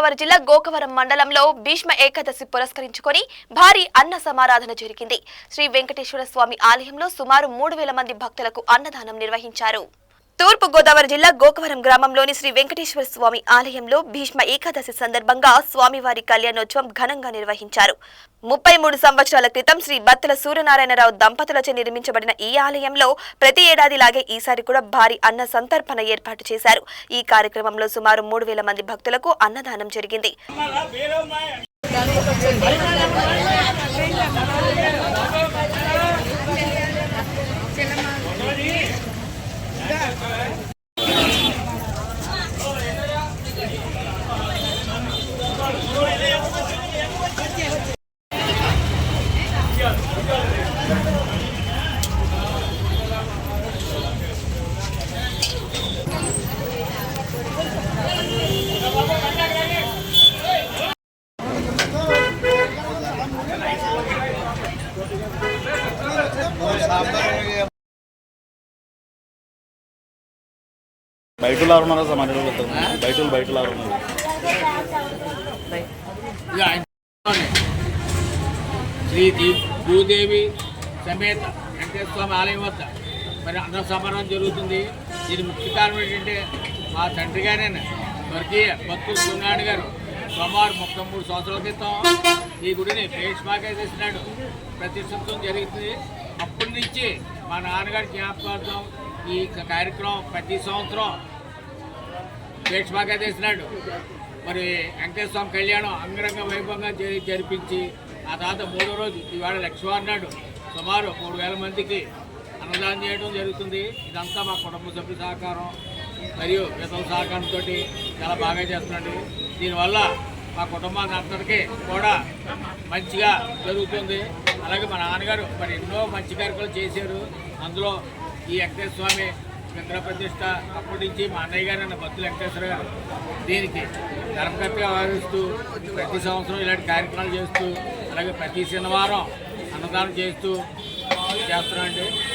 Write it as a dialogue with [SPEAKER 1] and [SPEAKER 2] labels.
[SPEAKER 1] గోదావరి జిల్లా గోకవరం మండలంలో భీష్మ ఏకాదశి పురస్కరించుకొని భారీ అన్న సమారాధన జరిగింది. శ్రీ వెంకటేశ్వర స్వామి ఆలయంలో సుమారు మూడు వేల మంది భక్తులకు అన్నదానం నిర్వహించారు. తూర్పు గోదావరి జిల్లా గోకవరం గ్రామంలోని శ్రీ వెంకటేశ్వర స్వామి ఆలయంలో భీష్మ ఏకాదశి సందర్భంగా స్వామివారి కళ్యాణోత్సవం ఘనంగా నిర్వహించారు. ముప్పై మూడు సంవత్సరాల క్రితం శ్రీ బత్తల సూర్యనారాయణరావు దంపతులచే నిర్మించబడిన ఈ ఆలయంలో ప్రతి ఏడాదిలాగే ఈసారి కూడా భారీ అన్న సంతర్పణ ఏర్పాటు చేశారు. ఈ కార్యక్రమంలో సుమారు మూడు వేల మంది భక్తులకు అన్నదానం జరిగింది.
[SPEAKER 2] బయట ఉన్నారా సార్? మన వాళ్ళు బయట వాళ్ళు ఉన్నారు
[SPEAKER 3] శ్రీ భూదేవి సమేత వెంకటేశ్వర స్వామి ఆలయం వద్ద. మరి అన్న సమారం జరుగుతుంది. దీని ముఖ్య కారణం ఏంటంటే మా తండ్రి గారేనా? స్వర్గీయ భక్తులు సూర్యనారాయణ గారు. సుమారు ముప్పై మూడు సంవత్సరాల క్రితం ఈ గుడిని పేష్మాగా చేసినాడు. ప్రతిష్ఠితం జరుగుతుంది. అప్పటి నుంచి మా నాన్నగారి జ్ఞాపకార్థం ఈ కార్యక్రమం ప్రతి సంవత్సరం పేష్మాగా చేసినాడు. మరి వెంకటేశ్వర స్వామి కళ్యాణం అంగరంగ వైభవంగా జరిపించి ఆ తర్వాత మూడో రోజు ఇవాళ లక్ష్మీవారం నాడు సుమారు మూడు వేల మందికి అన్నదానం చేయడం జరుగుతుంది. ఇదంతా మా కుటుంబ సభ్యుల సహకారం మరియు ఇతర సహకారంతో చాలా బాగా చేస్తున్నాడు దీనివల్ల మా కుటుంబాన్ని అందరికీ కూడా మంచిగా జరుగుతుంది. అలాగే మా నాన్నగారు మరి ఎన్నో మంచి కార్యక్రమాలు చేశారు. అందులో ఈ వెంకటేశ్వర స్వామి విగ్రహ ప్రతిష్ట అప్పటి నుంచి మా అన్నయ్య గారు అన్న భక్తులు వెంకటేశ్వర గారు. దీనికి ధర్మకర్తగా వ్యవహరిస్తూ ప్రతి సంవత్సరం ఇలాంటి కార్యక్రమాలు చేస్తూ అలాగే ప్రతి శనివారం అన్నదానం చేస్తూ చేస్తున్నామండి